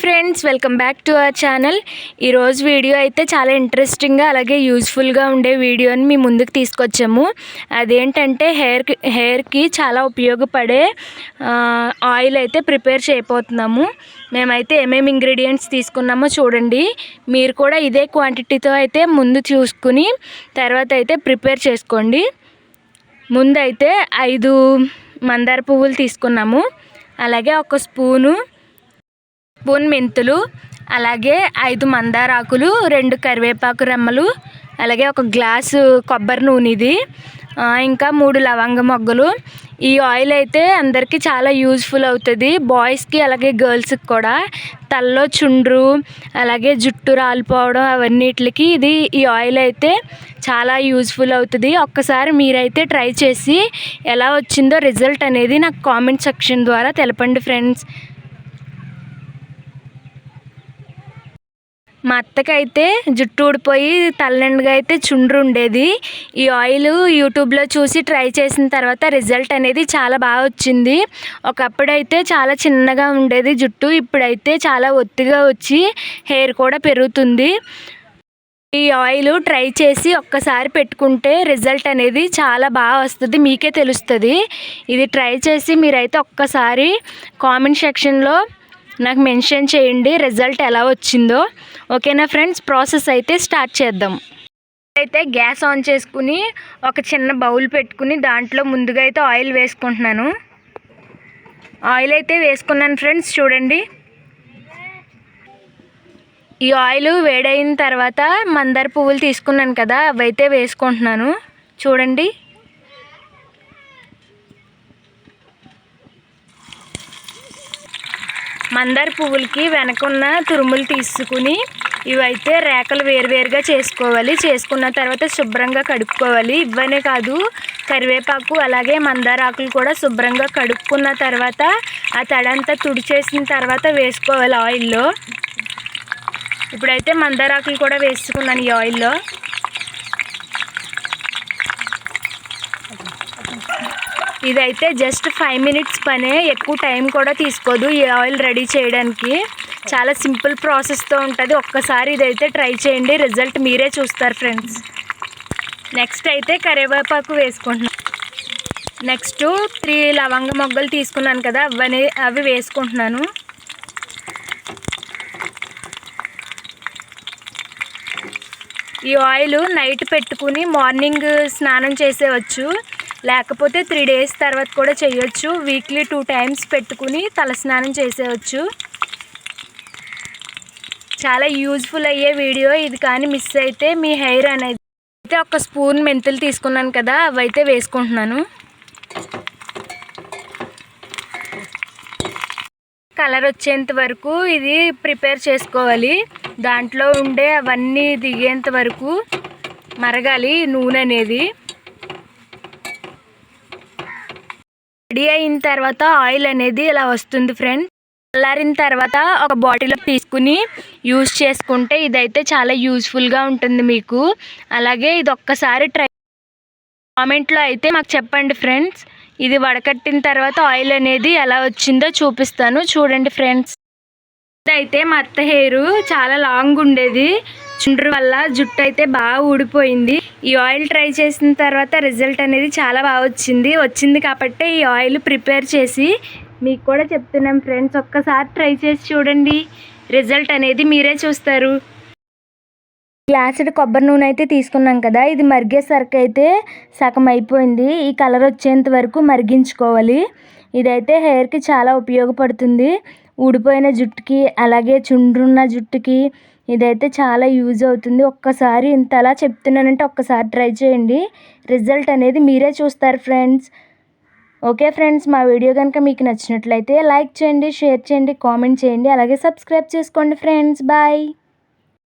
Friends welcome back to our channel. ఈరోజు video అయితే చాలా ఇంట్రెస్టింగ్గా అలాగే యూజ్ఫుల్గా ఉండే వీడియోని మీ ముందుకు తీసుకొచ్చాము. అదేంటంటే హెయిర్కి హెయిర్కి చాలా ఉపయోగపడే ఆయిల్ అయితే ప్రిపేర్ చేయబోతున్నాము. మేమైతే ఏమేమి ఇంగ్రీడియంట్స్ తీసుకున్నామో చూడండి. మీరు కూడా ఇదే క్వాంటిటీతో అయితే ముందు చూసుకుని తర్వాత అయితే ప్రిపేర్ చేసుకోండి. ముందైతే ఐదు మందార పువ్వులు తీసుకున్నాము. అలాగే ఒక స్పూను స్పూన్ మెంతులు అలాగే ఐదు మందారాకులు రెండు కరివేపాకు రెమ్మలు అలాగే ఒక గ్లాసు కొబ్బరి నూనె ఇది ఇంకా మూడు లవంగ మొగ్గలు. ఈ ఆయిల్ అయితే అందరికీ చాలా యూజ్ఫుల్ అవుతుంది బాయ్స్కి అలాగే గర్ల్స్కి కూడా. తలలో చుండ్రు అలాగే జుట్టు రాలిపోవడం అవన్నిటికి ఇది ఈ ఆయిల్ అయితే చాలా యూజ్ఫుల్ అవుతుంది. ఒక్కసారి మీరైతే ట్రై చేసి ఎలా వచ్చిందో రిజల్ట్ అనేది నాకు కామెంట్ సెక్షన్ ద్వారా తెలపండి ఫ్రెండ్స్. మా అత్తకైతే జుట్టు ఊడిపోయి తలనిండుగా అయితే చుండ్రు ఉండేది ఈ ఆయిల్ యూట్యూబ్లో చూసి ట్రై చేసిన తర్వాత రిజల్ట్ అనేది చాలా బాగా వచ్చింది. ఒకప్పుడైతే చాలా చిన్నగా ఉండేది జుట్టు ఇప్పుడైతే చాలా ఒత్తిగా వచ్చి హెయిర్ కూడా పెరుగుతుంది. ఈ ఆయిల్ ట్రై చేసి ఒక్కసారి పెట్టుకుంటే రిజల్ట్ అనేది చాలా బాగా వస్తుంది మీకే తెలుస్తుంది. ఇది ట్రై చేసి మీరైతే ఒక్కసారి కామెంట్ సెక్షన్లో నాకు మెన్షన్ చేయండి రిజల్ట్ ఎలా వచ్చిందో. ఓకేనా ఫ్రెండ్స్? ప్రాసెస్ అయితే స్టార్ట్ చేద్దాం. అయితే గ్యాస్ ఆన్ చేసుకుని ఒక చిన్న బౌల్ పెట్టుకుని దాంట్లో ముందుగా అయితే ఆయిల్ వేసుకుంటున్నాను. ఆయిల్ అయితే వేసుకున్నాను ఫ్రెండ్స్ చూడండి. ఈ ఆయిల్ వేడైన తర్వాత మందార పువ్వులు తీసుకున్నాను కదా అవైతే వేసుకుంటున్నాను. చూడండి. మందార పువ్వులకి వెనకున్న తురుములు తీసుకుని ఇవైతే రేకలు వేరువేరుగా చేసుకోవాలి. చేసుకున్న తర్వాత శుభ్రంగా కడుక్కోవాలి. ఇవనే కాదు కరివేపాకు అలాగే మందార ఆకులు కూడా శుభ్రంగా కడుక్కున్న తర్వాత ఆ తడంతా తుడిచేసిన తర్వాత వేసుకోవాలి ఆయిల్లో. ఇప్పుడైతే మందార ఆకులు కూడా వేసుకున్నాను ఈ ఆయిల్లో. ఇదైతే జస్ట్ ఫైవ్ మినిట్స్ పనే ఎక్కువ టైం కూడా తీసుకోదు ఈ ఆయిల్ రెడీ చేయడానికి. చాలా సింపుల్ ప్రాసెస్తో ఉంటుంది. ఒక్కసారి ఇదైతే ట్రై చేయండి. రిజల్ట్ మీరే చూస్తారు ఫ్రెండ్స్ నెక్స్ట్ అయితే కరివేపాకు వేసుకుంటున్నాను నెక్స్ట్ త్రీ లవంగ మొగ్గలు తీసుకున్నాను కదా అవన్నీ అవి వేసుకుంటున్నాను. ఈ ఆయిల్ నైట్ పెట్టుకుని మార్నింగ్ స్నానం చేసేవచ్చు లేకపోతే త్రీ డేస్ తర్వాత కూడా చేయొచ్చు. వీక్లీ టూ టైమ్స్ పెట్టుకుని తలస్నానం చేసేయచ్చు. చేసేవచ్చు చాలా యూజ్ఫుల్ అయ్యే వీడియో ఇది కానీ మిస్ అయితే మీ హెయిర్ అనేది అయితే ఒక స్పూన్ మెంతులు తీసుకున్నాను కదా అవైతే వేసుకుంటున్నాను. కలర్ వచ్చేంత వరకు ఇది ప్రిపేర్ చేసుకోవాలి. దాంట్లో ఉండే అవన్నీ దిగేంత వరకు మరగాలి నూనె అనేది. రెడీ అయిన తర్వాత ఆయిల్ అనేది ఇలా వస్తుంది ఫ్రెండ్. చల్లారిన తర్వాత ఒక బాటిల్ తీసుకుని యూజ్ చేసుకుంటే ఇదైతే చాలా యూజ్ఫుల్గా ఉంటుంది మీకు. అలాగే ఇది ఒక్కసారి ట్రై కామెంట్లో అయితే మాకు చెప్పండి ఫ్రెండ్స్. ఇది వడకట్టిన తర్వాత ఆయిల్ అనేది ఎలా వచ్చిందో చూపిస్తాను. చూడండి ఫ్రెండ్స్. అయితే మా అత్త హెయిర్ చాలా లాంగ్ ఉండేది. చుండ్రు వల్ల జుట్టు అయితే బాగా ఊడిపోయింది. ఈ ఆయిల్ ట్రై చేసిన తర్వాత రిజల్ట్ అనేది చాలా బాగా వచ్చింది. వచ్చింది కాబట్టి ఈ ఆయిల్ ప్రిపేర్ చేసి మీకు కూడా చెప్తున్నాం ఫ్రెండ్స్ ఒక్కసారి ట్రై చేసి చూడండి. రిజల్ట్ అనేది మీరే చూస్తారు. గ్లాసుడు కొబ్బరి నూనె అయితే తీసుకున్నాం కదా. ఇది మరిగేసరికి అయితే సగం అయిపోయింది. ఈ కలర్ వచ్చేంత వరకు మరిగించుకోవాలి. ఇదైతే హెయిర్కి చాలా ఉపయోగపడుతుంది. ఊడిపోయిన జుట్టుకి అలాగే చుండ్రున్న జుట్టుకి ఇదైతే చాలా యూజ్ అవుతుంది. ఒక్కసారి ఇంతలా చెప్తున్నానంటే ఒక్కసారి ట్రై చేయండి. రిజల్ట్ అనేది మీరే చూస్తారు ఫ్రెండ్స్. ఓకే ఫ్రెండ్స్ మా వీడియో కనుక మీకు నచ్చినట్లయితే లైక్ చేయండి షేర్ చేయండి కామెంట్ చేయండి అలాగే సబ్స్క్రైబ్ చేసుకోండి ఫ్రెండ్స్. బాయ్.